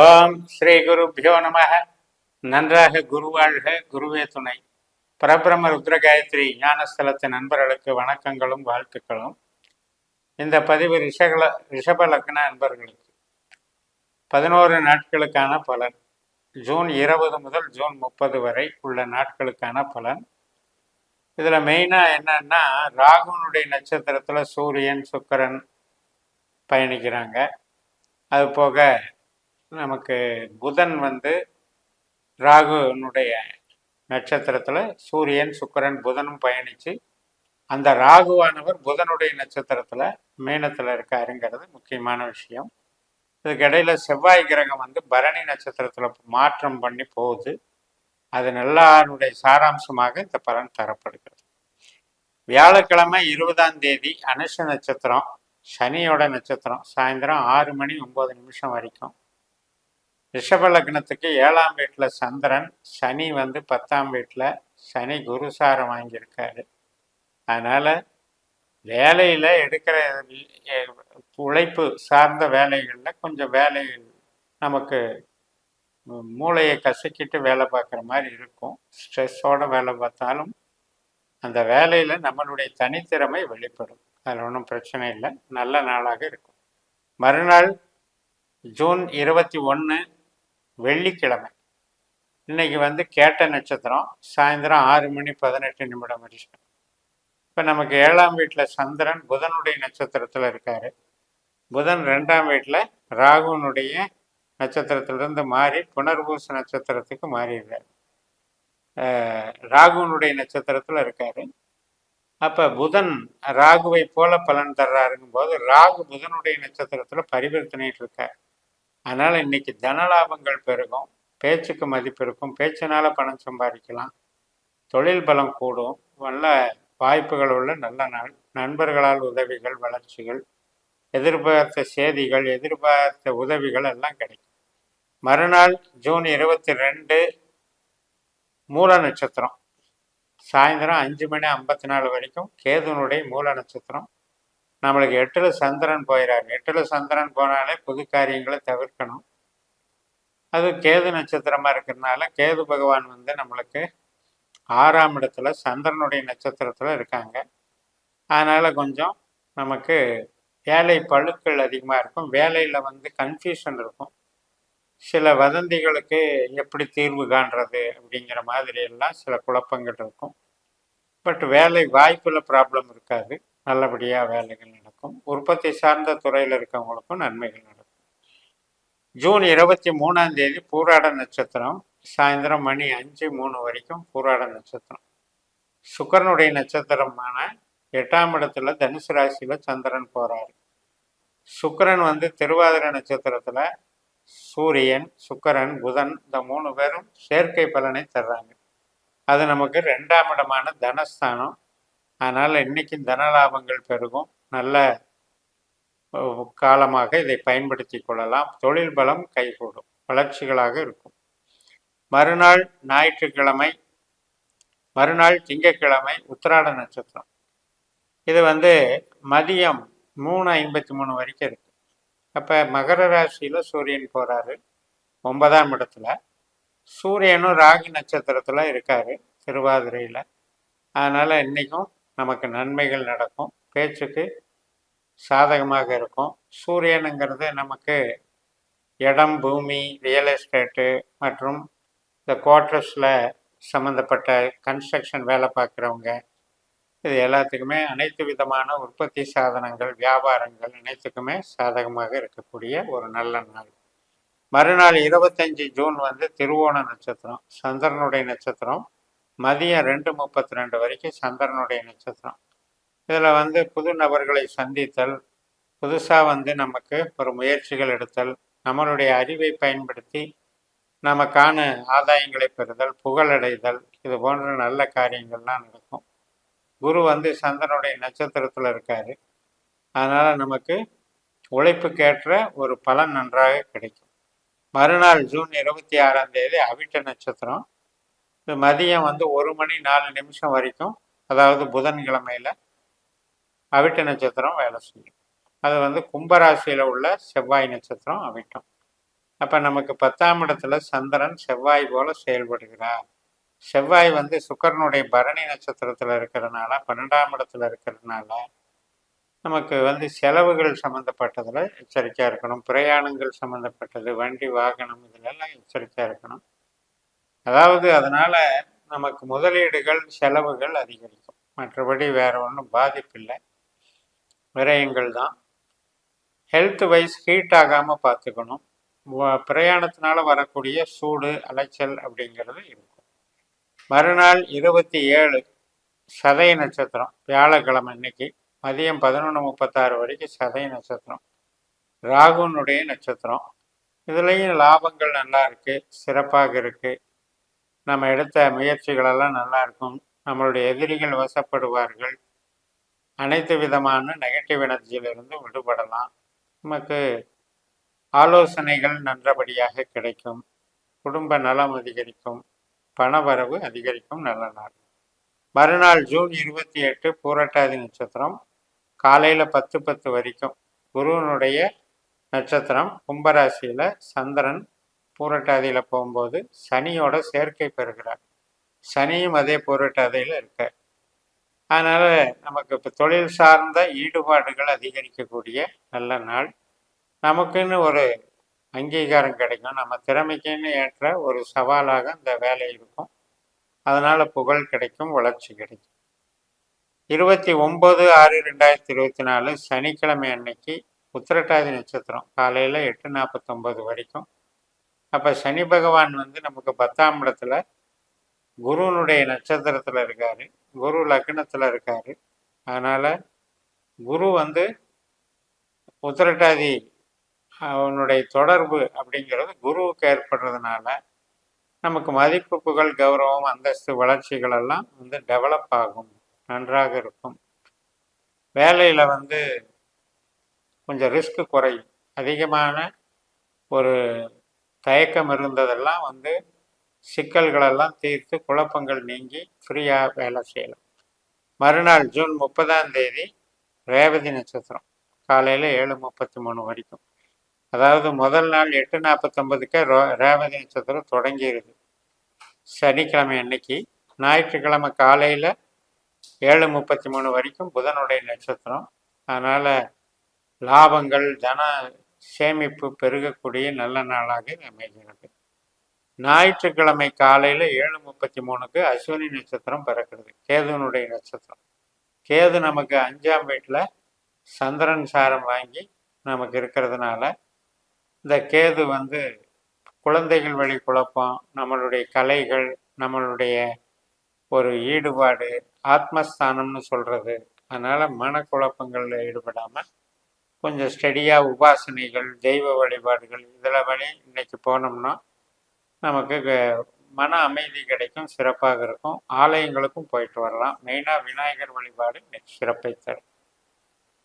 ஓம் ஸ்ரீ குருபியோ நம நன்றாக குருவாழ்க குருவே துணை. பரபிரம ருத்ரகாயத்ரி ஞானஸ்தலத்தின் ஞானஸ்தலத்து நண்பர்களுக்கு வணக்கங்களும் வாழ்த்துக்களும். இந்த பதிவு ரிஷகல ரிஷப லக்ன நண்பர்களுக்கு. பதினோரு நாட்களுக்கான பலன். ஜூன் இருபது முதல் ஜூன் முப்பது வரை உள்ள நாட்களுக்கான பலன். இதில் மெயினாக என்னன்னா ராகுனுடைய நட்சத்திரத்தில் சூரியன் சுக்கரன் பயணிக்கிறாங்க. அது போக நமக்கு புதன் வந்து ராகுனுடைய நட்சத்திரத்தில் சூரியன் சுக்கரன் புதனும் பயணித்து அந்த ராகுவானவர் புதனுடைய நட்சத்திரத்தில் மீனத்தில் இருக்காருங்கிறது முக்கியமான விஷயம். இதுக்கு இடையில செவ்வாய் கிரகம் வந்து பரணி நட்சத்திரத்தில் மாற்றம் பண்ணி போகுது. அது நல்லாருடைய சாராம்சமாக இந்த பலன் தரப்படுகிறது. வியாழக்கிழமை இருபதாம் தேதி அனுஷ நட்சத்திரம் சனியோட நட்சத்திரம். சாயந்தரம் ஆறு மணி ஒன்பது நிமிஷம் வரைக்கும். ரிஷப லக்னத்துக்கு ஏழாம் வீட்டில் சந்திரன் சனி வந்து பத்தாம் வீட்டில் சனி குருசாரம் வாங்கியிருக்காரு. அதனால் வேலையில் எடுக்கிற உழைப்பு சார்ந்த வேலைகளில் கொஞ்சம் வேலை நமக்கு மூளையை கசக்கிட்டு வேலை பார்க்குற மாதிரி இருக்கும். ஸ்ட்ரெஸ்ஸோட வேலை பார்த்தாலும் அந்த வேலையில் நம்மளுடைய தனித்திறமை வெளிப்படும். அதில் ஒன்றும் பிரச்சனை இல்லை. நல்ல நாளாக இருக்கும். மறுநாள் ஜூன் இருபத்தி ஒன்று வெள்ளிக்கிழமை. இன்னைக்கு வந்து கேட்ட நட்சத்திரம் சாயந்தரம் ஆறு மணி பதினெட்டு நிமிடம் வரைக்கும் இப்போ நமக்கு ஏழாம் வீட்டில் சந்திரன் புதனுடைய நட்சத்திரத்தில் இருக்கார். புதன் ரெண்டாம் வீட்டில் ராகுனுடைய நட்சத்திரத்திலிருந்து மாறி புனர்பூச நட்சத்திரத்துக்கு மாறிடுறாரு. ராகுனுடைய நட்சத்திரத்தில் இருக்காரு. அப்போ புதன் ராகுவை போல பலன் தர்றாருங்கும் போது ராகு புதனுடைய நட்சத்திரத்தில் பரிவர்த்தனைட்டு இருக்கார். அதனால் இன்னைக்கு தனலாபங்கள் பெருகும் பேச்சுக்கு மதிப்பு இருக்கும் பேச்சினால் பணம் சம்பாதிக்கலாம் தொழில் பலம் கூடும் நல்ல வாய்ப்புகள் உள்ள நல்ல நாள் நண்பர்களால் உதவிகள் வளர்ச்சிகள் எதிர்பார்த்த செய்திகள் எதிர்பார்த்த உதவிகள் எல்லாம் கிடைக்கும். மறுநாள் ஜூன் இருபத்தி ரெண்டு மூல நட்சத்திரம். சாயந்தரம் அஞ்சு மணி ஐம்பத்தி நாலு வரைக்கும் கேதுனுடைய மூல நட்சத்திரம். நம்மளுக்கு எட்டில் சந்திரன் போயிறாரு. எட்டில் சந்திரன் போனாலே புது காரியங்களை தவிர்க்கணும். அது கேது நட்சத்திரமாக இருக்கிறதுனால கேது பகவான் வந்து நம்மளுக்கு ஆறாம் இடத்துல சந்திரனுடைய நட்சத்திரத்தில் இருக்காங்க. அதனால் கொஞ்சம் நமக்கு வேலை பழுக்கள் அதிகமாக இருக்கும். வேலையில் வந்து கன்ஃபியூஷன் இருக்கும். சில வதந்திகளுக்கு எப்படி தீர்வு காண்றது அப்படிங்கிற மாதிரி எல்லாம் சில குழப்பங்கள் இருக்கும். பட் வேலை வாய்ப்பில் ப்ராப்ளம் இருக்காது. நல்லபடியாக வேலைகள் நடக்கும். உற்பத்தி சார்ந்த துறையில் இருக்கவங்களுக்கும் நன்மைகள் நடக்கும். ஜூன் இருபத்தி மூணாம் தேதி பூராட நட்சத்திரம் சாயந்தரம் மணி அஞ்சு மூணு வரைக்கும் பூராட நட்சத்திரம். சுக்கரனுடைய நட்சத்திரமான எட்டாம் இடத்துல தனுசு ராசியில் சந்திரன் போறாரு. சுக்கரன் வந்து திருவாதிரை நட்சத்திரத்தில் சூரியன் சுக்கரன் புதன் இந்த மூணு பேரும் செயற்கை பலனை தர்றாங்க. அது நமக்கு ரெண்டாம் இடமான தனஸ்தானம் அதனால் இன்றைக்கும் தன லாபங்கள் பெருகும். நல்ல காலமாக இதை பயன்படுத்தி கொள்ளலாம். தொழில் பலம் கைகூடும். வளர்ச்சிகளாக இருக்கும். மறுநாள் ஞாயிற்றுக்கிழமை மறுநாள் திங்கட்கிழமை உத்திராட நட்சத்திரம். இது வந்து மதியம் மூணு ஐம்பத்தி மூணு வரைக்கும் இருக்கு. அப்போ மகர ராசியில் சூரியன் போகிறாரு ஒன்பதாம் இடத்துல. சூரியனும் ராகி நட்சத்திரத்தில் இருக்காரு. திருவாதிரையில். அதனால் இன்றைக்கும் நமக்கு நன்மைகள் நடக்கும். பேச்சுக்கு சாதகமாக இருக்கும். சூரியனுங்கிறது நமக்கு இடம் பூமி ரியல் எஸ்டேட்டு மற்றும் இந்த குவார்ட்டர்ஸில் சம்மந்தப்பட்ட கன்ஸ்ட்ரக்ஷன் வேலை பார்க்குறவங்க இது எல்லாத்துக்குமே அனைத்து விதமான உற்பத்தி சாதனங்கள் வியாபாரங்கள் அனைத்துக்குமே சாதகமாக இருக்கக்கூடிய ஒரு நல்ல நாள். மறுநாள் இருபத்தஞ்சி ஜூன் வந்து திருவோண நட்சத்திரம் சந்திரனுடைய நட்சத்திரம். மதியம் ரெண்டு முப்பத்தி ரெண்டு வரைக்கும் சந்திரனுடைய நட்சத்திரம். இதில் வந்து புது நபர்களை சந்தித்தல் புதுசாக வந்து நமக்கு ஒரு முயற்சிகள் எடுத்தல் நம்மளுடைய அறிவை பயன்படுத்தி நமக்கான ஆதாயங்களை பெறுதல் புகழடைதல் இது போன்ற நல்ல காரியங்கள்லாம் நடக்கும். குரு வந்து சந்திரனுடைய நட்சத்திரத்தில் இருக்காரு. அதனால் நமக்கு உழைப்புக்கேற்ற ஒரு பலன் நன்றாக கிடைக்கும். மறுநாள் ஜூன் இருபத்தி ஆறாம் தேதி அவிட்ட நட்சத்திரம். மதியம் வந்து ஒரு மணி நாலு நிமிஷம் வரைக்கும் அதாவது புதன்கிழமையில அவிட்ட நட்சத்திரம் வேலை செய்யும். அது வந்து கும்பராசியில் உள்ள செவ்வாய் நட்சத்திரம் அவிட்டம். அப்ப நமக்கு பத்தாம் இடத்துல சந்திரன் செவ்வாய் போல செயல்படுகிறார். செவ்வாய் வந்து சுக்கரனுடைய பரணி நட்சத்திரத்துல இருக்கிறதுனால பன்னெண்டாம் இடத்துல இருக்கிறதுனால நமக்கு வந்து செலவுகள் சம்மந்தப்பட்டதில் எச்சரிக்கையாக இருக்கணும். பிரயாணங்கள் சம்மந்தப்பட்டது வண்டி வாகனம் இதிலெல்லாம் எச்சரிக்கையாக இருக்கணும். அதாவது அதனால நமக்கு முதலீடுகள் செலவுகள் அதிகரிக்கும். மற்றபடி வேற ஒன்றும் பாதிப்பில்லை விரயங்கள் தான். ஹெல்த் வைஸ் ஹீட் ஆகாமல் பார்த்துக்கணும். பிரயாணத்தினால வரக்கூடிய சூடு அலைச்சல் அப்படிங்கிறது இருக்கும். மறுநாள் இருபத்தி ஏழு சதய நட்சத்திரம் வியாழக்கிழமை இன்னைக்கு மதியம் பதினொன்று முப்பத்தாறு வரைக்கும் சதய நட்சத்திரம். ராகுனுடைய நட்சத்திரம். இதுலேயும் லாபங்கள் நல்லா இருக்கு. சிறப்பாக இருக்குது நம்ம எடுத்த முயற்சிகளெல்லாம் நல்லா இருக்கும் நம்மளுடைய எதிரிகள் வசப்படுவார்கள். அனைத்து விதமான நெகட்டிவ் எனர்ஜியிலிருந்து விடுபடலாம். நமக்கு ஆலோசனைகள் நன்றபடியாக கிடைக்கும். குடும்ப நலம் அதிகரிக்கும். பணவரவு அதிகரிக்கும் நல்ல நாள். மறுநாள் ஜூன் இருபத்தி எட்டு பூரட்டாதி நட்சத்திரம். காலையில் பத்து பத்து வரைக்கும் குருவனுடைய நட்சத்திரம். கும்பராசியில் சந்திரன் பூரட்டாதியில் போகும்போது சனியோட சேர்க்கை பெறுகிறார். சனியும் அதே பூரட்டாதியில் இருக்க அதனால் நமக்கு இப்போ தொழில் சார்ந்த ஈடுபாடுகள் அதிகரிக்கக்கூடிய நல்ல நாள். நமக்குன்னு ஒரு அங்கீகாரம் கிடைக்கும். நம்ம திறமைக்குன்னு ஏற்ற ஒரு சவாலாக இந்த வேலை இருக்கும். அதனால் புகழ் கிடைக்கும் வளர்ச்சி கிடைக்கும். இருபத்தி ஒம்பது ஆறு ரெண்டாயிரத்தி இருபத்தி நாலு சனிக்கிழமை அன்னைக்கு உத்திரட்டாதி நட்சத்திரம் காலையில் எட்டு நாற்பத்தொம்பது வரைக்கும் அப்போ சனி பகவான் வந்து நமக்கு பத்தாம் இடத்துல குருனுடைய நட்சத்திரத்தில் இருக்கார். குரு லக்னத்தில் இருக்கார். அதனால் குரு வந்து உத்திரட்டாதி அவனுடைய தொடர்பு அப்படிங்கிறது குருவுக்கு ஏற்படுறதுனால நமக்கு மதிப்பு புகழ் கௌரவம் அந்தஸ்து வளர்ச்சிகள் எல்லாம் வந்து டெவலப் ஆகும். நன்றாக இருக்கும். வேலையில் வந்து கொஞ்சம் ரிஸ்க் குறையும். அதிகமான ஒரு தயக்கம் இருந்ததெல்லாம் வந்து சிக்கல்களெல்லாம் தீர்த்து குழப்பங்கள் நீங்கி ஃப்ரீயாக வேலை செய்யலாம். மறுநாள் ஜூன் முப்பதாம் தேதி ரேவதி நட்சத்திரம். காலையில் ஏழு முப்பத்தி மூணு வரைக்கும். அதாவது முதல் நாள் எட்டு நாற்பத்தொம்பதுக்கே ரோ ரேவதி நட்சத்திரம் தொடங்கிடுது சனிக்கிழமை அன்னைக்கு ஞாயிற்றுக்கிழமை காலையில் ஏழு முப்பத்தி மூணு வரைக்கும் புதனுடைய நட்சத்திரம். அதனால் லாபங்கள் தன சேமிப்பு பெருகக்கூடிய நல்ல நாளாக அமைகிறது. ஞாயிற்றுக்கிழமை காலையில் ஏழு முப்பத்தி மூணுக்கு அஸ்வினி நட்சத்திரம் பிறக்கிறது. கேதுனுடைய நட்சத்திரம். கேது நமக்கு அஞ்சாம் வீட்டில் சந்திரன் சாரம் வாங்கி நமக்கு இருக்கிறதுனால இந்த கேது வந்து குழந்தைகள் வழி குழப்பம் நம்மளுடைய கலைகள் நம்மளுடைய ஒரு ஈடுபாடு ஆத்மஸ்தானம்னு சொல்கிறது அதனால் மனக்குழப்பங்களில் ஈடுபடாமல் கொஞ்சம் ஸ்டெடியாக உபாசனைகள் தெய்வ வழிபாடுகள் இதில் வழி இன்னைக்கு போனோம்னா நமக்கு மன அமைதி கிடைக்கும் சிறப்பாக இருக்கும். ஆலயங்களுக்கும் போயிட்டு வரலாம். மெயினாக விநாயகர் வழிபாடு சிறப்பை தரும்.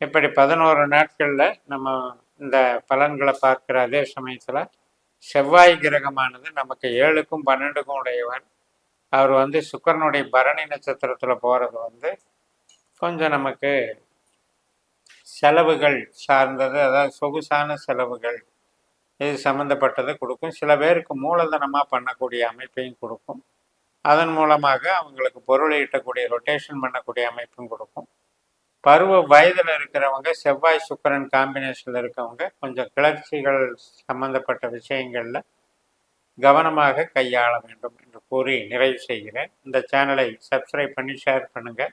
இப்படி பதினோரு நாட்களில் நம்ம இந்த பலன்களை பார்க்குற அதே சமயத்தில் செவ்வாய் கிரகமானது நமக்கு ஏழுக்கும் பன்னெண்டுக்கும் உடையவர் அவர் வந்து சுக்கரனுடைய பரணி நட்சத்திரத்தில் போகிறது வந்து கொஞ்சம் நமக்கு செலவுகள் சார்ந்தது அதாவது சொகுசான செலவுகள் இது சம்மந்தப்பட்டதை கொடுக்கும். சில பேருக்கு மூலதனமாக பண்ணக்கூடிய அமைப்பையும் கொடுக்கும். அதன் மூலமாக அவங்களுக்கு பொருளை ஈட்டக்கூடிய ரொட்டேஷன் பண்ணக்கூடிய அமைப்பும் கொடுக்கும். பருவ வயதில் இருக்கிறவங்க செவ்வாய் சுக்கரன் காம்பினேஷனில் இருக்கவங்க கொஞ்சம் கிளர்ச்சிகள் சம்பந்தப்பட்ட விஷயங்களில் கவனமாக கையாள வேண்டும் என்று கூறி நிறைவு செய்கிறேன். இந்த சேனலை சப்ஸ்கிரைப் பண்ணி ஷேர் பண்ணுங்கள்